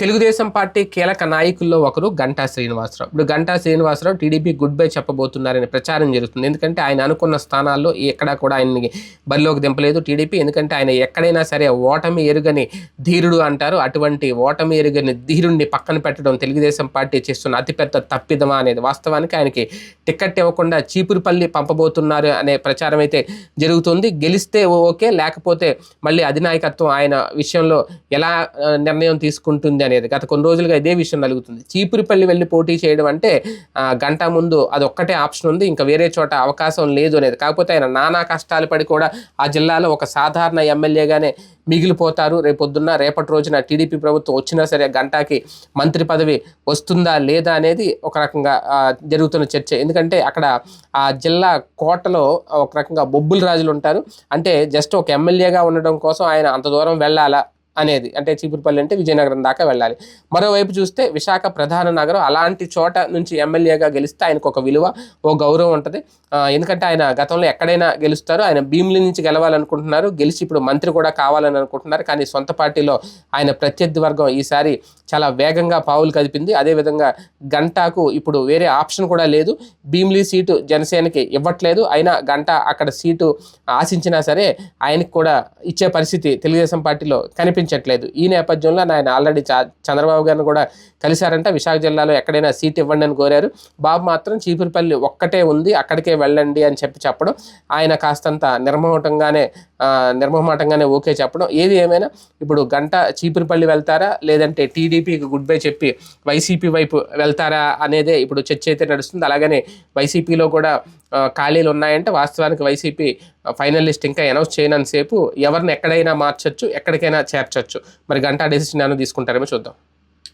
Telugu Desam party కీలక నాయకుల్లో ఒకరు గంటా శ్రీనివాసరావు. ఇప్పుడు Ganta Srinivasarao TDP goodbye చెప్పబోతున్నారనే ప్రచారం జరుగుతుంది. ఎందుకంటే ఆయన అనుకున్న స్థానాల్లో ఎక్కడా కూడా ఆయన్ని బరిలోకి దింపలేదు టీడీపీ. ఎందుకంటే ఆయన ఎక్కడైనా సరే ఓటమి ఎరుగని ధీరుడు అంటారు. అటువంటి ఓటమి ఎరుగని ధీరుడిని పక్కన పెట్టడం తెలుగుదేశం పార్టీ చేస్తున్న అతిపెద్ద తప్పిదమా అనేది వాస్తవానికి ఆయనకి టికెట్ ఇవ్వకుండా చీపురుపల్లి పంపబోతున్నారు అనే ప్రచారం అయితే జరుగుతుంది. గెలిస్తే ఓకే లేకపోతే మళ్ళీ అధినాయకత్వం ఆయన విషయంలో ఎలా నిర్ణయం తీసుకుంటుంది అనేది. గత కొన్ని రోజులుగా ఇదే విషయం నలుగుతుంది. చీపురుపల్లి వెళ్ళి పోటీ చేయడం అంటే గంట ముందు అది ఒక్కటే ఆప్షన్ ఉంది. ఇంకా వేరే చోట అవకాశం లేదు అనేది. కాకపోతే ఆయన నానా కష్టాలు పడి కూడా ఆ జిల్లాలో ఒక సాధారణ ఎమ్మెల్యేగానే మిగిలిపోతారు. రేపొద్దున్న రేపటి రోజున టీడీపీ ప్రభుత్వం వచ్చినా సరే గంటాకి మంత్రి పదవి వస్తుందా లేదా అనేది ఒక రకంగా జరుగుతున్న చర్చ. ఎందుకంటే అక్కడ ఆ జిల్లా కోటలో ఒక రకంగా బొబ్బుల రాజులు ఉంటారు. అంటే జస్ట్ ఒక ఎమ్మెల్యేగా ఉండడం కోసం ఆయన అంత దూరం వెళ్ళాలా? అనేది అంటే చీపురుపల్లి అంటే విజయనగరం దాకా వెళ్ళాలి. మరోవైపు చూస్తే విశాఖ ప్రధాన నగరం అలాంటి చోట నుంచి ఎమ్మెల్యేగా గెలిస్తే ఆయనకు ఒక విలువ ఓ గౌరవం ఉంటుంది. ఎందుకంటే ఆయన గతంలో ఎక్కడైనా గెలుస్తారు ఆయన భీమిలి నుంచి గెలవాలనుకుంటున్నారు గెలిచి ఇప్పుడు మంత్రి కూడా కావాలని అనుకుంటున్నారు. కానీ సొంత పార్టీలో ఆయన ప్రత్యర్థి వర్గం ఈసారి చాలా వేగంగా పావులు కదిపింది. అదేవిధంగా గంటాకు ఇప్పుడు వేరే ఆప్షన్ కూడా లేదు. భీమిలి సీటు జనసేనకి ఇవ్వట్లేదు. అయినా గంట అక్కడ సీటు ఆశించినా సరే ఆయనకి కూడా ఇచ్చే పరిస్థితి తెలుగుదేశం పార్టీలో కనిపించట్లేదు. ఈ నేపథ్యంలో ఆయన ఆల్రెడీ చంద్రబాబు గారిని కూడా కలిశారంట. విశాఖ జిల్లాలో ఎక్కడైనా సీట్ ఇవ్వండి అని కోరారు. బాబు మాత్రం చీపురుపల్లి ఒక్కటే ఉంది అక్కడికే వెళ్ళండి అని చెప్పి చెప్పడం ఆయన కాస్తంత నిర్మోహటంగానే ఆ, నిర్మోహమాటంగానే ఓకే చెప్పడం. ఏది ఏమైనా ఇప్పుడు గంట చీపురుపల్లి వెళ్తారా? లేదంటే టీడీపీకి గుడ్ బై చెప్పి వైసీపీ వైపు వెళ్తారా అనేదే ఇప్పుడు చర్చ అయితే నడుస్తుంది. అలాగనే వైసీపీలో కూడా ఖాళీలు ఉన్నాయంటే వాస్తవానికి వైసీపీ ఫైనలిస్ట్ ఇంకా అనౌన్స్ చేయనంతసేపు ఎవరిని ఎక్కడైనా మార్చొచ్చు ఎక్కడికైనా చేర్చొచ్చు మరి గంటా డెసిషన్ ఏమైనా తీసుకుంటారేమో చూద్దాం.